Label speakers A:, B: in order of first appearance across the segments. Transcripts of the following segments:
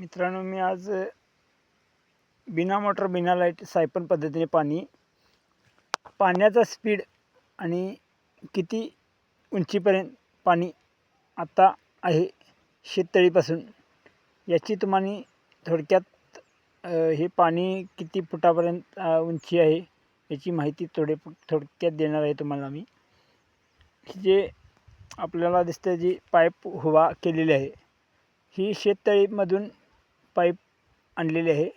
A: मित्रांनो मी आज बिना मोटर बिना लाइट सायपन पद्धतीने पाणी पाण्याचा स्पीड आणि किती उंचीपर्यंत पाणी आत्ता आहे शेततळीपासून याची तुम्हाला थोडक्यात हे पाणी किती फुटापर्यंत उंची आहे याची माहिती थोडे थोडक्यात देणार आहे तुम्हाला मी. जे आपल्याला दिसतं जी पाईप हुवा केलेली आहे ही शेततळीमधून पाईप आणलेले आहे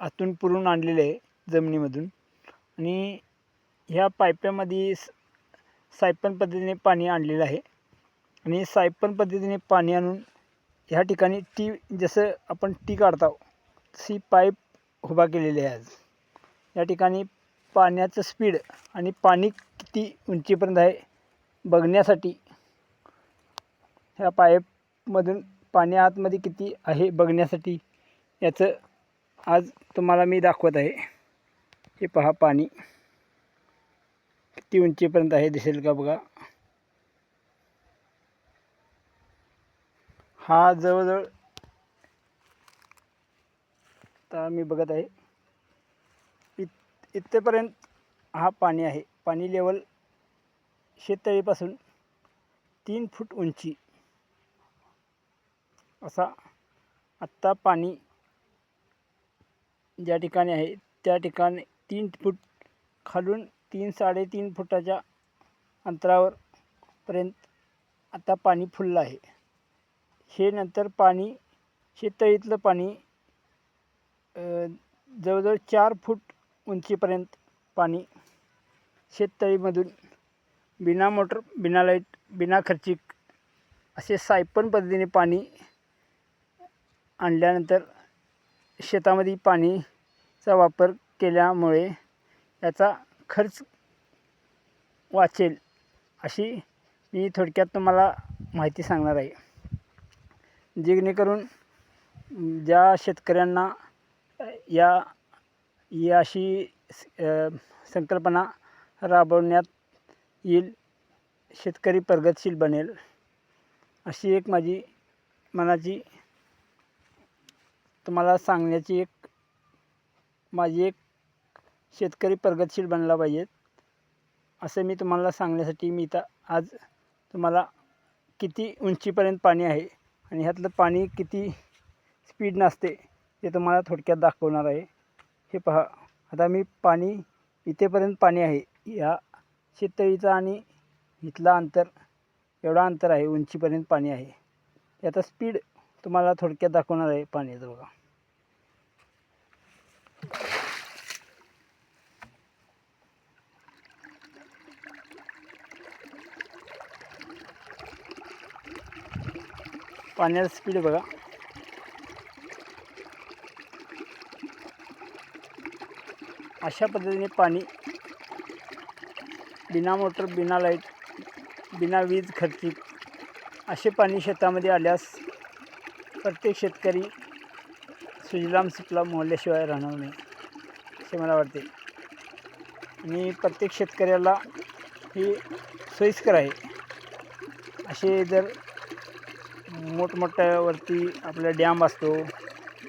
A: आतून पुरून आणलेले आहे जमिनीमधून. आणि ह्या पाईपामध्ये स सायपन पद्धतीने पाणी आणलेलं आहे. आणि सायपन पद्धतीने पाणी आणून ह्या ठिकाणी टी जसं आपण टी काढतो तशी पाईप उभा केलेली आहे आज. या ठिकाणी पाण्याचं स्पीड आणि पाणी किती उंचीपर्यंत आहे बघण्यासाठी ह्या पाईपमधून पाणी आतमध्ये किती आहे बघण्यासाठी याचं आज तुम्हाला मी दाखवत आहे. हे पहा पाणी. किती उंचीपर्यंत आहे दिसेल का बघा? हा जवळजवळ आता मी बघत आहे. इत इथपर्यंत हा पाणी आहे. पाणी लेवल शेततळीपासून तीन फूट उंची. असा आत्ता पाणी ज्या ठिकाणी आहे त्या ठिकाणी तीन फूट खालून तीन साडेतीन फुटाच्या अंतरावर पर्यंत आता पाणी फुललं आहे. हे नंतर पाणी शेततळीतलं पाणी जवळजवळ चार फूट उंचीपर्यंत पाणी शेततळीमधून बिना मोटर बिना लाइट बिना खर्चिक असे सायपन पद्धतीने पाणी आणल्यानंतर शेतामध्ये पाणीचा वापर केल्यामुळे याचा खर्च वाचेल अशी मी थोडक्यात तुम्हाला माहिती सांगणार आहे. जेणेकरून ज्या शेतकऱ्यांना या ही अशी संकल्पना राबवण्यात येईल शेतकरी प्रगतशील बनेल अशी एक माझी मनाची तुम्हाला सांगण्याची एक माझी एक शेतकरी प्रगतशील बनला पाहिजेत असं मी तुम्हाला सांगण्यासाठी मी इथं आज तुम्हाला किती उंचीपर्यंत पाणी आहे आणि ह्यातलं पाणी किती स्पीड नसते ते तुम्हाला थोडक्यात दाखवणार आहे. हे पहा आता मी पाणी इथेपर्यंत पाणी आहे. या शेततळीचं आणि इथलं अंतर एवढा अंतर आहे उंचीपर्यंत पाणी आहे. याचा स्पीड तुम्हाला थोडक्यात दाखवणार आहे पाण्याचं बघा. पाण्याचा स्पीड बघा. अशा पद्धतीने पाणी बिना मोटर बिना लाइट बिना वीज खर्चिक असे पाणी शेतामध्ये आल्यास प्रत्येक शेतकरी सुजलाम सुफलाम मोहल्ल्याशिवाय राहणार नाही असे मला वाटते. आणि प्रत्येक शेतकऱ्याला ही सोयीस्कर आहे. असे जर मोठमोठ्यावरती आपला डॅम असतो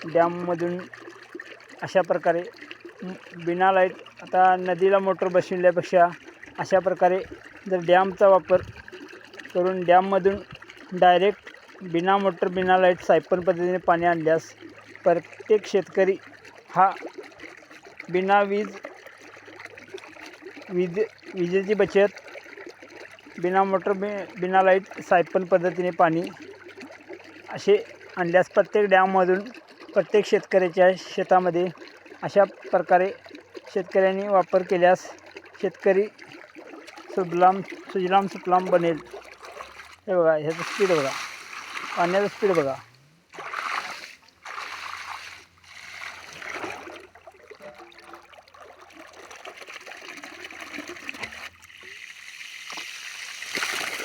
A: डॅममधून अशा प्रकारे बिना लाइट आता नदीला मोटर बसविल्यापेक्षा अशा प्रकारे जर डॅमचा वापर करून डॅममधून डायरेक्ट बिना मोटर बिना लाइट सायपन पद्धतीने पाणी आणल्यास प्रत्येक शेतकरी हा बिना वीज वीज विजेची बचत बिना मोटर बि बिना लाइट सायपन पद्धतीने पाणी असे आणल्यास प्रत्येक डॅममधून प्रत्येक शेतकऱ्याच्या शेतामध्ये अशा प्रकारे शेतकऱ्यांनी वापर केल्यास शेतकरी सुजलाम सुजलाम सुफलाम बनेल. हे बघा ह्याचं स्पीड बघा. पाण्याचं स्पीड बघा.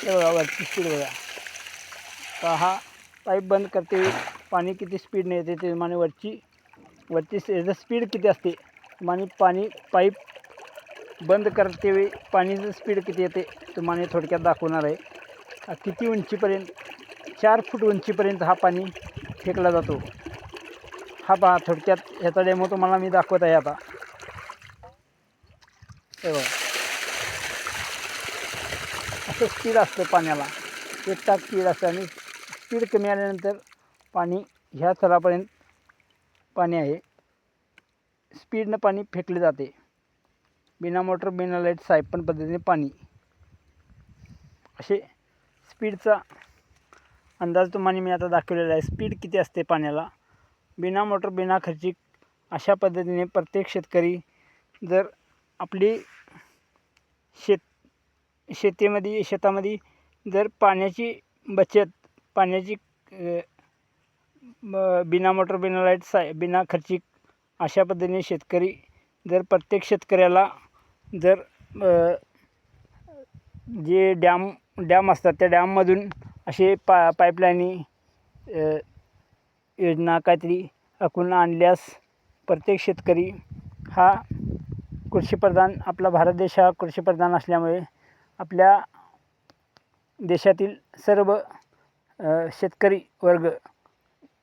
A: हे बघा वरची स्पीड बघा. का हा पाईप बंद करते. पाणी किती स्पीडने येते ते माने वरची वरची याचं स्पीड किती असते? माने पाणी पाईप बंद करते वेळी पाणीचं स्पीड किती येते? तुम्हाला थोडक्यात दाखवणार आहे. किती उंचीपर्यंत चार फूट उंचीपर्यंत हा पाणी फेकला जातो. हा पहा थोडक्यात ह्याचा डेमो तुम्हाला मी दाखवत आहे आता. हे बघा. असं स्पीड असतं पाण्याला. एक तास स्पीड असतं आणि स्पीड कमी आल्यानंतर पाणी ह्या थरापर्यंत पाणी आहे. स्पीडनं पाणी फेकले जाते. बिना मोटर बिना लाइट सायपन पद्धतीने पाणी. असे स्पीडचा अंदाज तुम्हाला मी आता दाखवलेला आहे. स्पीड किती असते पाण्याला? बिना मोटर बिना खर्चिक अशा पद्धतीने प्रत्येक शेतकरी जर आपली शेत शेतीमध्ये शेतामध्ये जर पाण्याची बचत पाण्याची ब- बिना मोटर बिना लाइट साय बिना खर्चिक अशा पद्धतीने शेतकरी जर प्रत्येक शेतकऱ्याला जर जे डॅम डॅम असतात त्या डॅममधून असे पा पाईपलाईनी योजना काहीतरी आखून आणल्यास प्रत्येक शेतकरी हा कृषीप्रधान आपला भारत देश हा कृषीप्रधान असल्यामुळे आपल्या देशातील सर्व शेतकरी वर्ग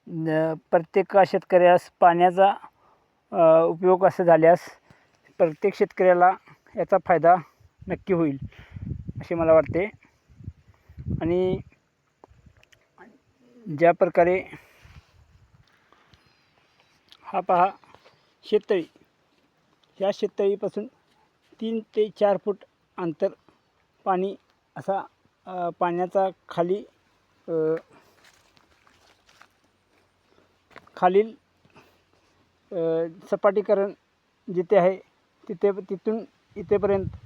A: न- प्रत्येक शेतकऱ्यास पाण्याचा उपयोग असं झाल्यास प्रत्येक शेतकऱ्याला याचा फायदा नक्की होईल असे मला वाटते. आणि ज्या प्रकारे हा पहा शेततळी ह्या शेततळीपासून तीन ते चार फूट अंतर पाणी असा पाण्याचा खाली खालील सपाटीकरण जिथे आहे तिथे तिथून इथेपर्यंत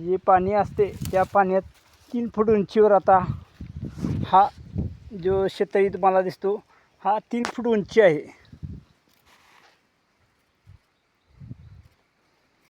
A: जे पाणी असते त्या पाण्यात तीन फूट उंचीवर आता हा जो शेतळी तुम्हाला दिसतो हा तीन फूट उंची आहे.